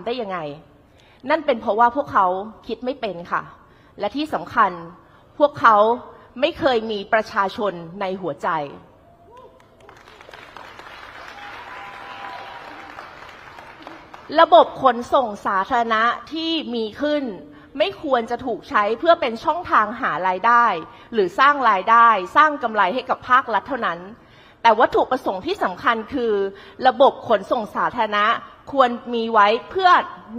ำได้ยังไง นั่นเป็นเพราะว่าพวกเขาคิดไม่เป็นค่ะ และที่สำคัญพวกเขาไม่เคยมีประชาชนในหัวใจ ระบบขนส่งสาธารณะที่มีขึ้น ไม่ควรจะถูกใช้เพื่อเป็นช่องทางหารายได้ หรือสร้างรายได้ สร้างกำไรให้กับภาครัฐเท่านั้น แต่วัตถุประสงค์ที่สำคัญคือ ระบบขนส่งสาธารณะควรมีไว้เพื่อ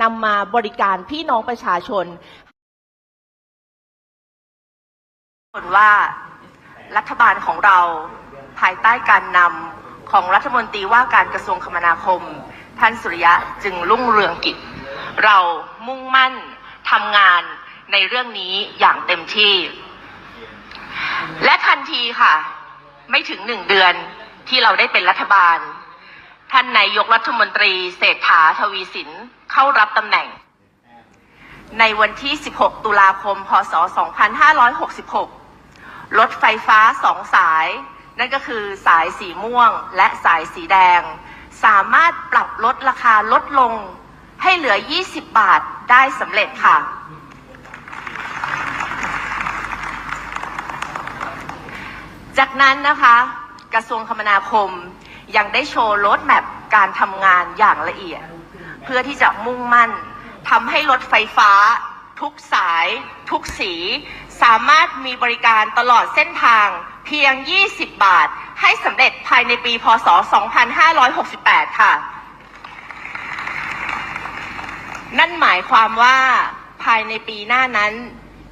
นำมาบริการพี่น้องประชาชนผลว่ารัฐบาลของเราภายใต้การนำของรัฐมนตรีว่าการกระทรวงคมนาคม ท่านสุริยะจึงรุ่งเรืองกิจ เรามุ่งมั่นทำงานในเรื่องนี้อย่างเต็มที่ และทันทีค่ะ ไม่ถึงหนึ่งเดือน ที่เราได้เป็นรัฐบาล ท่านนายกรัฐมนตรีเศรษฐาทวีสินเข้ารับตำแหน่ง ในวันที่ 16 ตุลาคม พศ 2566 รถไฟฟ้าสองสาย นั่นก็คือสายสีม่วงและสายสีแดง สามารถปรับลดราคาลดลงให้เหลือ 20 บาทได้สำเร็จค่ะ จากนั้นนะคะ กระทรวงคมนาคม ยังได้โชว์รถแมพการทำงานอย่างละเอียด เพื่อที่จะมุ่งมั่นทำให้รถไฟฟ้า ทุกสาย ทุกสี สามารถมีบริการตลอดเส้นทางเพียง 20 บาท ให้สำเร็จภายในปี พศ 2568 ค่ะ นั่นหมายความว่าภายในปีหน้านั้น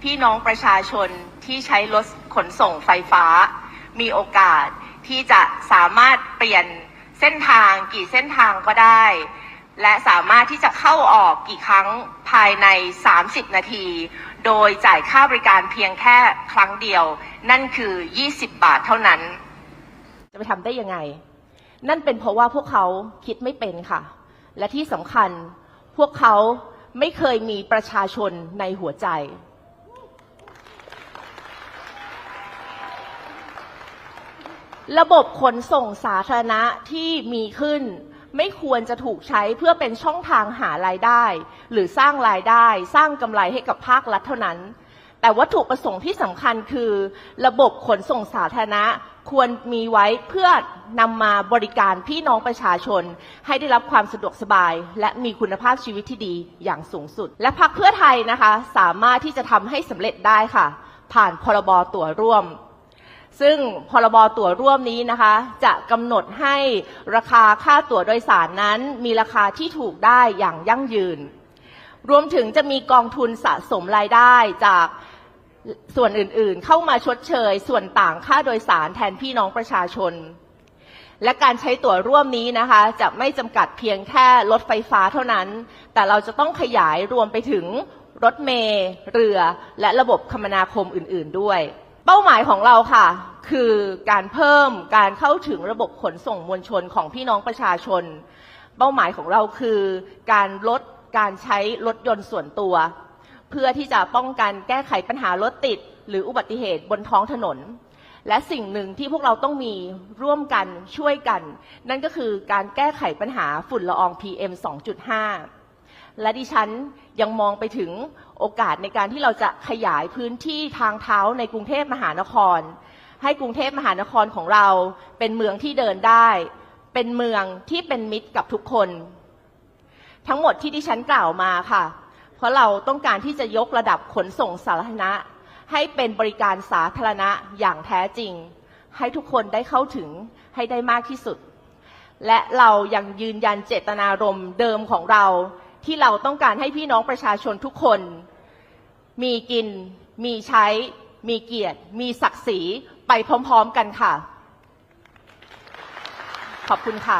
พี่น้องประชาชนที่ใช้รถขนส่งไฟฟ้า มีโอกาส ที่จะสามารถเปลี่ยนเส้นทางกี่เส้นทางก็ได้ และสามารถที่จะเข้าออกกี่ครั้งภายใน 30 นาที โดยจ่ายค่าบริการเพียงแค่ครั้งเดียว นั่นคือ 20 บาทเท่านั้น จะไปทำได้ยังไง นั่นเป็นเพราะว่าพวกเขาคิดไม่เป็นค่ะ และที่สำคัญพวกเขาไม่เคยมีประชาชนในหัวใจ ระบบขนส่งสาธารณะที่มีขึ้น ไม่ควรจะถูกใช้เพื่อเป็นช่องทางหารายได้ หรือสร้างรายได้ สร้างกำไรให้กับภาครัฐเท่านั้น แต่วัตถุประสงค์ที่สำคัญคือ ระบบขนส่งสาธารณะควรมีไว้เพื่อนำมาบริการพี่น้องประชาชน ให้ได้รับความสะดวกสบาย และมีคุณภาพชีวิตที่ดีอย่างสูงสุด และพรรคเพื่อไทยนะคะ สามารถที่จะทำให้สำเร็จได้ค่ะ ผ่านพรบตั๋วร่วม ซึ่งพรบตั๋วร่วมนี้นะคะ จะกำหนดให้ราคาค่าตั๋วโดยสารนั้นมีราคาที่ถูกได้อย่างยั่งยืน รวมถึงจะมีกองทุนสะสมรายได้จากส่วนอื่นๆ เข้ามาชดเชย ส่วนต่างค่าโดยสารแทนพี่น้องประชาชน และการใช้ตั๋วร่วมนี้นะคะ จะไม่จำกัดเพียงแค่รถไฟฟ้าเท่านั้น แต่เราจะต้องขยายรวมไปถึงรถเมล์เรือ และระบบคมนาคมอื่น ๆ ด้วย เป้าหมายของเราค่ะ คือการเพิ่มการเข้าถึงระบบขนส่งมวลชนของพี่น้องประชาชน เป้าหมายของเราคือการลดการใช้รถยนต์ส่วนตัว เพื่อที่จะป้องกันแก้ไขปัญหารถติด หรืออุบัติเหตุบนท้องถนน และสิ่งหนึ่งที่พวกเราต้องมีร่วมกันช่วยกัน นั่นก็คือการแก้ไขปัญหาฝุ่นละออง PM 2.5 และดิฉันยังมองไปถึงโอกาสในการที่เราจะขยายพื้นที่ทางเท้าในกรุงเทพมหานคร ให้กรุงเทพมหานครของเรา เป็นเมืองที่เดินได้ เป็นเมืองที่เป็นมิตรกับทุกคน ทั้งหมดที่ดิฉันกล่าวมาค่ะ เพราะเราต้องการที่จะยกระดับขนส่งสาธารณะ ให้เป็นบริการสาธารณะอย่างแท้จริง ให้ทุกคนได้เข้าถึงให้ได้มากที่สุด และเรายังยืนยันเจตนารมณ์เดิมของเรา ที่เราต้องการให้พี่น้องประชาชนทุกคน มีกิน มีใช้ มีเกียรติ มีศักดิ์ศรีไปพร้อม ๆ กันค่ะ ขอบคุณค่ะ